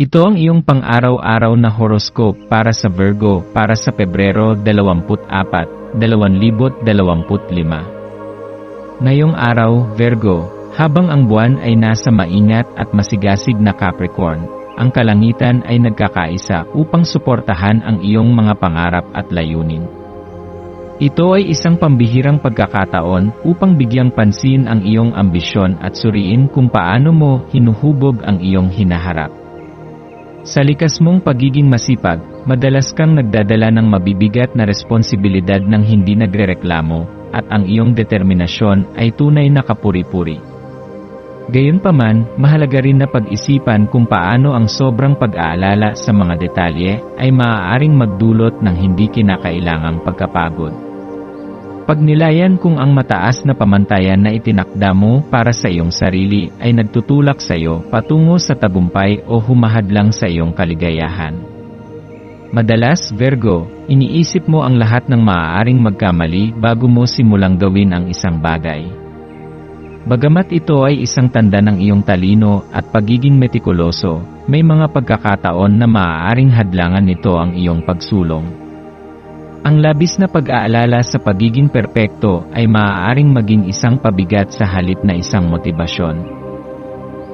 Ito ang iyong pang-araw-araw na horoscope para sa Virgo para sa Pebrero 24, 2025. Ngayong araw, Virgo, habang ang buwan ay nasa maingat at masigasig na Capricorn, ang kalangitan ay nagkakaisa upang suportahan ang iyong mga pangarap at layunin. Ito ay isang pambihirang pagkakataon upang bigyang pansin ang iyong ambisyon at suriin kung paano mo hinuhubog ang iyong hinaharap. Sa likas mong pagiging masipag, madalas kang nagdadala ng mabibigat na responsibilidad ng hindi nagrereklamo, at ang iyong determinasyon ay tunay na kapuri-puri. Gayunpaman, mahalaga rin na pag-isipan kung paano ang sobrang pag-aalala sa mga detalye ay maaaring magdulot ng hindi kinakailangang pagkapagod. Pagnilayan kung ang mataas na pamantayan na itinakda mo para sa iyong sarili ay nagtutulak sa iyo patungo sa tagumpay o humahadlang sa iyong kaligayahan. Madalas, Virgo, iniisip mo ang lahat ng maaaring magkamali bago mo simulang gawin ang isang bagay. Bagamat ito ay isang tanda ng iyong talino at pagiging metikuloso, may mga pagkakataon na maaaring hadlangan nito ang iyong pagsulong. Ang labis na pag-aalala sa pagiging perpekto ay maaaring maging isang pabigat sa halip na isang motibasyon.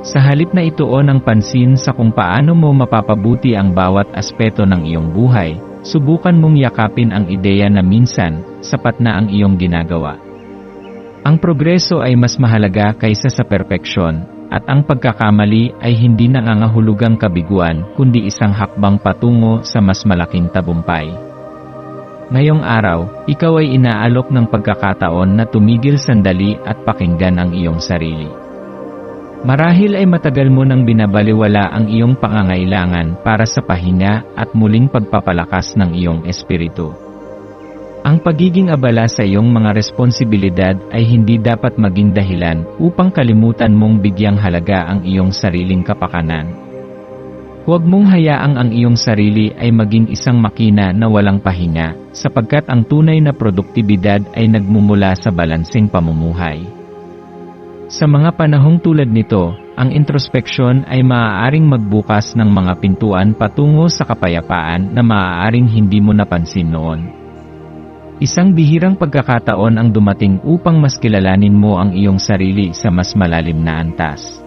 Sa halip na ituon ang pansin sa kung paano mo mapapabuti ang bawat aspeto ng iyong buhay, subukan mong yakapin ang ideya na minsan, sapat na ang iyong ginagawa. Ang progreso ay mas mahalaga kaysa sa perpeksyon, at ang pagkakamali ay hindi nangangahulugang kabiguan kundi isang hakbang patungo sa mas malaking tabumpay. Ngayong araw, ikaw ay inaalok ng pagkakataon na tumigil sandali at pakinggan ang iyong sarili. Marahil ay matagal mo nang binabaliwala ang iyong pangangailangan para sa pahinga at muling pagpapalakas ng iyong espiritu. Ang pagiging abala sa iyong mga responsibilidad ay hindi dapat maging dahilan upang kalimutan mong bigyang halaga ang iyong sariling kapakanan. Huwag mong hayaang ang iyong sarili ay maging isang makina na walang pahinga, sapagkat ang tunay na produktibidad ay nagmumula sa balansing pamumuhay. Sa mga panahong tulad nito, ang introspeksyon ay maaaring magbukas ng mga pintuan patungo sa kapayapaan na maaaring hindi mo napansin noon. Isang bihirang pagkakataon ang dumating upang mas kilalanin mo ang iyong sarili sa mas malalim na antas.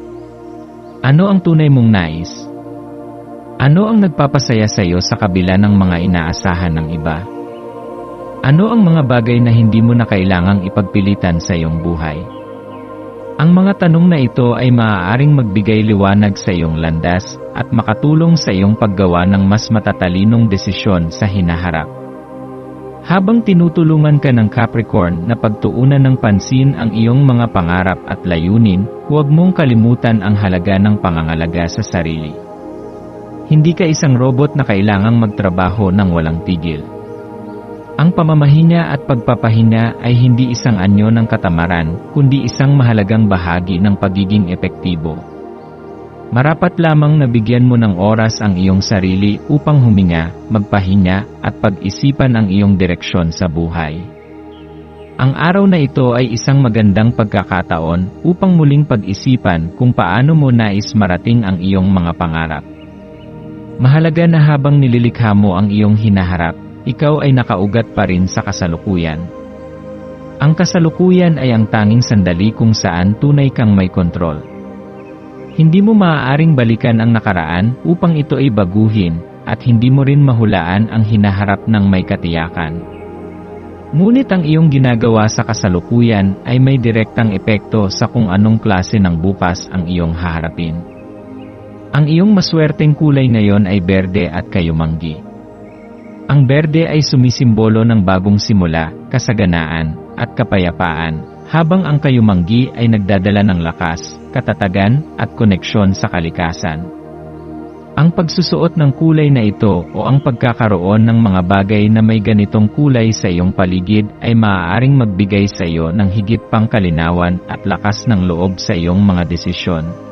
Ano ang tunay mong nais? Ano ang nagpapasaya sa iyo sa kabila ng mga inaasahan ng iba? Ano ang mga bagay na hindi mo na kailangang ipagpilitan sa iyong buhay? Ang mga tanong na ito ay maaaring magbigay liwanag sa iyong landas at makatulong sa iyong paggawa ng mas matatalinong desisyon sa hinaharap. Habang tinutulungan ka ng Capricorn na pagtuunan ng pansin ang iyong mga pangarap at layunin, huwag mong kalimutan ang halaga ng pangangalaga sa sarili. Hindi ka isang robot na kailangang magtrabaho ng walang tigil. Ang pamamahinga at pagpapahinga ay hindi isang anyo ng katamaran, kundi isang mahalagang bahagi ng pagiging epektibo. Marapat lamang na bigyan mo ng oras ang iyong sarili upang huminga, magpahinga, at pag-isipan ang iyong direksyon sa buhay. Ang araw na ito ay isang magandang pagkakataon upang muling pag-isipan kung paano mo nais marating ang iyong mga pangarap. Mahalaga na habang nililikha mo ang iyong hinaharap, ikaw ay nakaugat pa rin sa kasalukuyan. Ang kasalukuyan ay ang tanging sandali kung saan tunay kang may kontrol. Hindi mo maaaring balikan ang nakaraan upang ito ay baguhin, at hindi mo rin mahulaan ang hinaharap ng may katiyakan. Ngunit ang iyong ginagawa sa kasalukuyan ay may direktang epekto sa kung anong klase ng bukas ang iyong haharapin. Ang iyong maswerteng kulay ngayon ay berde at kayumanggi. Ang berde ay sumisimbolo ng bagong simula, kasaganaan, at kapayapaan, habang ang kayumanggi ay nagdadala ng lakas, katatagan, at koneksyon sa kalikasan. Ang pagsusuot ng kulay na ito o ang pagkakaroon ng mga bagay na may ganitong kulay sa iyong paligid ay maaaring magbigay sa iyo ng higit pang kalinawan at lakas ng loob sa iyong mga desisyon.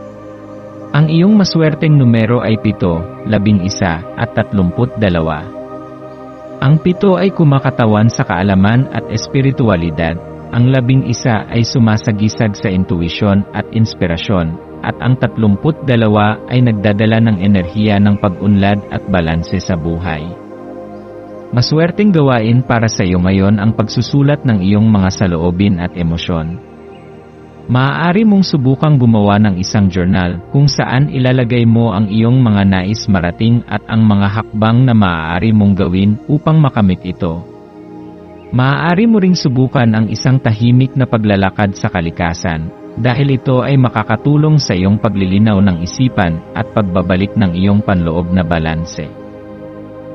Ang iyong maswerteng numero ay 7, 11 at 32. Ang pito ay kumakatawan sa kaalaman at espiritualidad, ang labing isa ay sumasagisag sa intuisyon at inspirasyon, at ang 32 ay nagdadala ng enerhiya ng pag-unlad at balanse sa buhay. Maswerteng gawain para sa iyo ngayon ang pagsusulat ng iyong mga saloobin at emosyon. Maaari mong subukang gumawa ng isang journal kung saan ilalagay mo ang iyong mga nais marating at ang mga hakbang na maaari mong gawin upang makamit ito. Maaari mo ring subukan ang isang tahimik na paglalakad sa kalikasan, dahil ito ay makakatulong sa iyong paglilinaw ng isipan at pagbabalik ng iyong panloob na balanse.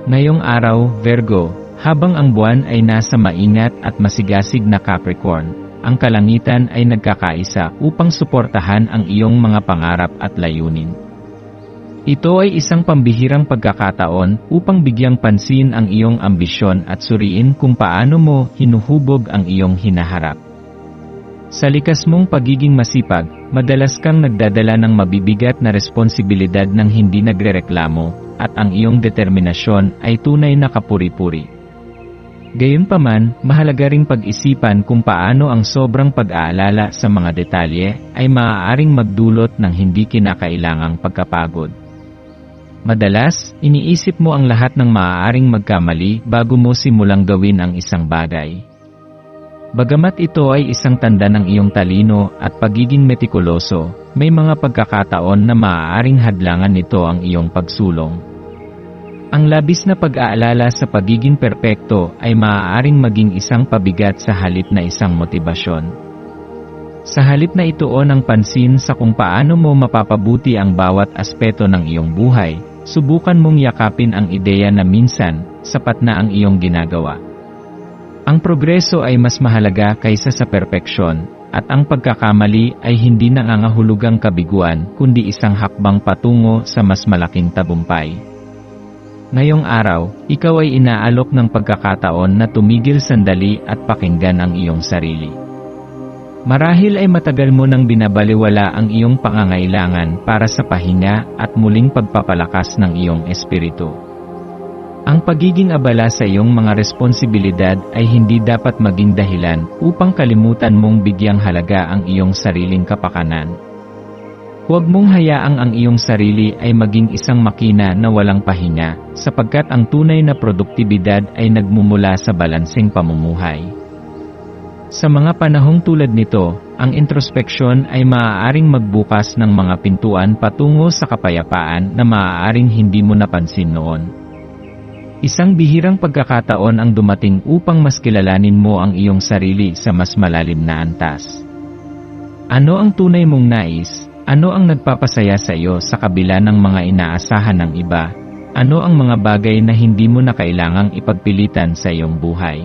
Ngayong araw, Virgo, habang ang buwan ay nasa maingat at masigasig na Capricorn, ang kalangitan ay nagkakaisa upang suportahan ang iyong mga pangarap at layunin. Ito ay isang pambihirang pagkakataon upang bigyang pansin ang iyong ambisyon at suriin kung paano mo hinuhubog ang iyong hinaharap. Sa likas mong pagiging masipag, madalas kang nagdadala ng mabibigat na responsibilidad ng hindi nagrereklamo, at ang iyong determinasyon ay tunay na kapuri-puri. Gayunpaman, mahalaga ring pag-isipan kung paano ang sobrang pag-aalala sa mga detalye ay maaaring magdulot ng hindi kinakailangang pagkapagod. Madalas, iniisip mo ang lahat ng maaaring magkamali bago mo simulang gawin ang isang bagay. Bagamat ito ay isang tanda ng iyong talino at pagiging metikuloso, may mga pagkakataon na maaaring hadlangan nito ang iyong pagsulong. Ang labis na pag-aalala sa pagiging perpekto ay maaaring maging isang pabigat sa halip na isang motibasyon. Sa halip na ituon ang pansin sa kung paano mo mapapabuti ang bawat aspeto ng iyong buhay, subukan mong yakapin ang ideya na minsan, sapat na ang iyong ginagawa. Ang progreso ay mas mahalaga kaysa sa perpeksyon, at ang pagkakamali ay hindi nangangahulugang kabiguan kundi isang hakbang patungo sa mas malaking tabumpay. Ngayong araw, ikaw ay inaalok ng pagkakataon na tumigil sandali at pakinggan ang iyong sarili. Marahil ay matagal mo nang binabaliwala ang iyong pangangailangan para sa pahinga at muling pagpapalakas ng iyong espiritu. Ang pagiging abala sa iyong mga responsibilidad ay hindi dapat maging dahilan upang kalimutan mong bigyang halaga ang iyong sariling kapakanan. Huwag mong hayaang ang iyong sarili ay maging isang makina na walang pahinga, sapagkat ang tunay na produktibidad ay nagmumula sa balanseng pamumuhay. Sa mga panahong tulad nito, ang introspeksyon ay maaaring magbukas ng mga pintuan patungo sa kapayapaan na maaaring hindi mo napansin noon. Isang bihirang pagkakataon ang dumating upang mas kilalanin mo ang iyong sarili sa mas malalim na antas. Ano ang tunay mong nais, ano ang nagpapasaya sa iyo sa kabila ng mga inaasahan ng iba? Ano ang mga bagay na hindi mo na kailangang ipagpilitan sa iyong buhay?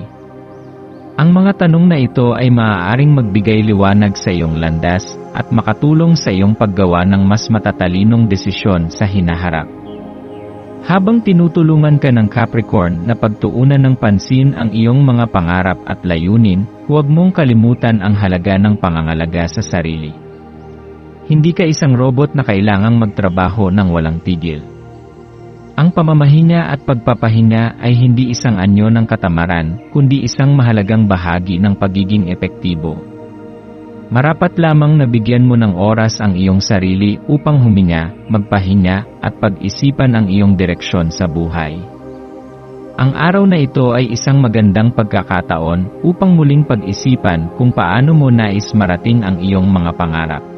Ang mga tanong na ito ay maaaring magbigay liwanag sa iyong landas at makatulong sa iyong paggawa ng mas matatalinong desisyon sa hinaharap. Habang tinutulungan ka ng Capricorn na pagtuunan ng pansin ang iyong mga pangarap at layunin, huwag mong kalimutan ang halaga ng pangangalaga sa sarili. Hindi ka isang robot na kailangang magtrabaho ng walang tigil. Ang pamamahinga at pagpapahinga ay hindi isang anyo ng katamaran, kundi isang mahalagang bahagi ng pagiging epektibo. Marapat lamang na bigyan mo ng oras ang iyong sarili upang huminga, magpahinga, at pag-isipan ang iyong direksyon sa buhay. Ang araw na ito ay isang magandang pagkakataon upang muling pag-isipan kung paano mo nais marating ang iyong mga pangarap.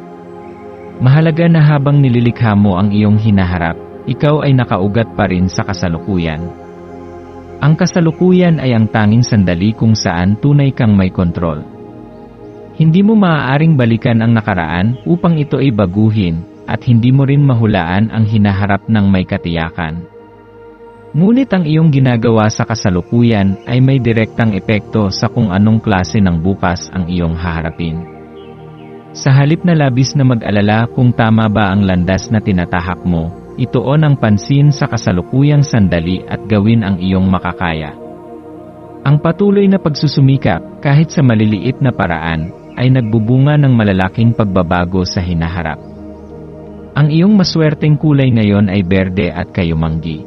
Mahalaga na habang nililikha mo ang iyong hinaharap, ikaw ay nakaugat pa rin sa kasalukuyan. Ang kasalukuyan ay ang tanging sandali kung saan tunay kang may kontrol. Hindi mo maaaring balikan ang nakaraan upang ito ay baguhin, at hindi mo rin mahulaan ang hinaharap ng may katiyakan. Ngunit ang iyong ginagawa sa kasalukuyan ay may direktang epekto sa kung anong klase ng bukas ang iyong haharapin. Sa halip na labis na mag-alala kung tama ba ang landas na tinatahak mo, ituon ang pansin sa kasalukuyang sandali at gawin ang iyong makakaya. Ang patuloy na pagsusumikap, kahit sa maliliit na paraan, ay nagbubunga ng malalaking pagbabago sa hinaharap. Ang iyong maswerteng kulay ngayon ay berde at kayumanggi.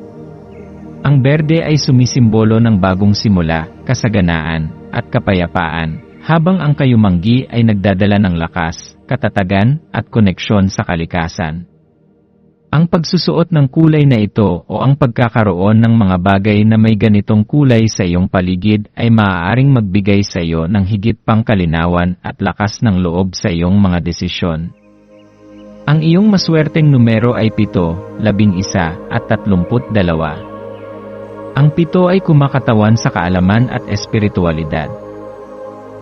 Ang berde ay sumisimbolo ng bagong simula, kasaganaan, at kapayapaan, habang ang kayumanggi ay nagdadala ng lakas, katatagan, at koneksyon sa kalikasan. Ang pagsusuot ng kulay na ito o ang pagkakaroon ng mga bagay na may ganitong kulay sa iyong paligid ay maaaring magbigay sa iyo ng higit pang kalinawan at lakas ng loob sa iyong mga desisyon. Ang iyong maswerteng numero ay 7, 11 at 32. Ang pito ay kumakatawan sa kaalaman at espiritualidad.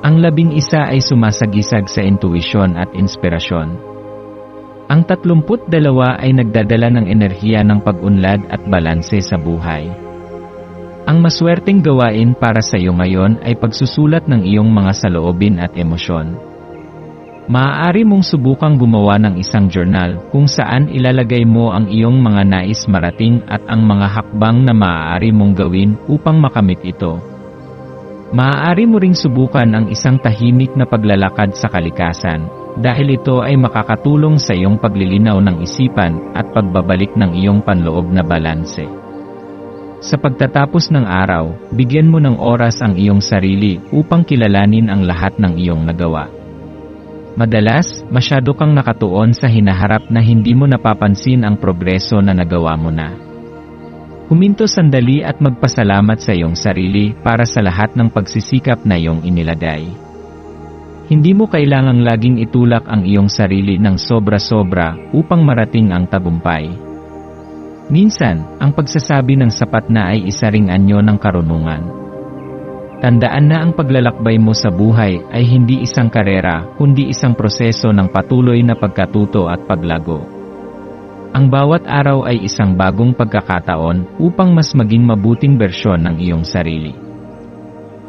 Ang labing isa ay sumasagisag sa intuisyon at inspirasyon. Ang 32 ay nagdadala ng enerhiya ng pag-unlad at balanse sa buhay. Ang maswerteng gawain para sa iyo ngayon ay pagsusulat ng iyong mga saloobin at emosyon. Maaari mong subukang gumawa ng isang journal kung saan ilalagay mo ang iyong mga nais marating at ang mga hakbang na maaari mong gawin upang makamit ito. Maaari mo ring subukan ang isang tahimik na paglalakad sa kalikasan, dahil ito ay makakatulong sa iyong paglilinaw ng isipan at pagbabalik ng iyong panloob na balanse. Sa pagtatapos ng araw, bigyan mo ng oras ang iyong sarili upang kilalanin ang lahat ng iyong nagawa. Madalas, masyado kang nakatuon sa hinaharap na hindi mo napapansin ang progreso na nagawa mo na. Huminto sandali at magpasalamat sa iyong sarili para sa lahat ng pagsisikap na iyong inilagay. Hindi mo kailangang laging itulak ang iyong sarili ng sobra-sobra upang marating ang tagumpay. Minsan, ang pagsasabi ng sapat na ay isa ring anyo ng karunungan. Tandaan na ang paglalakbay mo sa buhay ay hindi isang karera, kundi isang proseso ng patuloy na pagkatuto at paglago. Ang bawat araw ay isang bagong pagkakataon upang mas maging mabuting bersyon ng iyong sarili.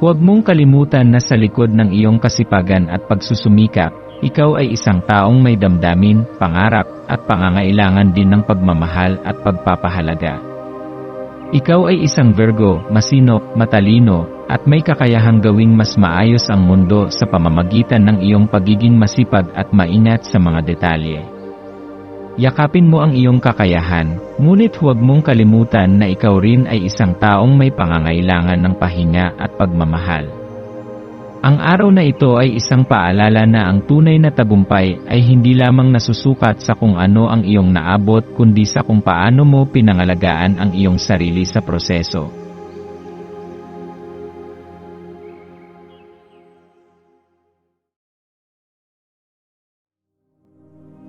Huwag mong kalimutan na sa likod ng iyong kasipagan at pagsusumikap, ikaw ay isang taong may damdamin, pangarap, at pangangailangan din ng pagmamahal at pagpapahalaga. Ikaw ay isang Virgo, masinop, matalino, at may kakayahang gawing mas maayos ang mundo sa pamamagitan ng iyong pagiging masipag at maingat sa mga detalye. Yakapin mo ang iyong kakayahan, ngunit huwag mong kalimutan na ikaw rin ay isang taong may pangangailangan ng pahinga at pagmamahal. Ang araw na ito ay isang paalala na ang tunay na tagumpay ay hindi lamang nasusukat sa kung ano ang iyong naabot kundi sa kung paano mo pinangalagaan ang iyong sarili sa proseso.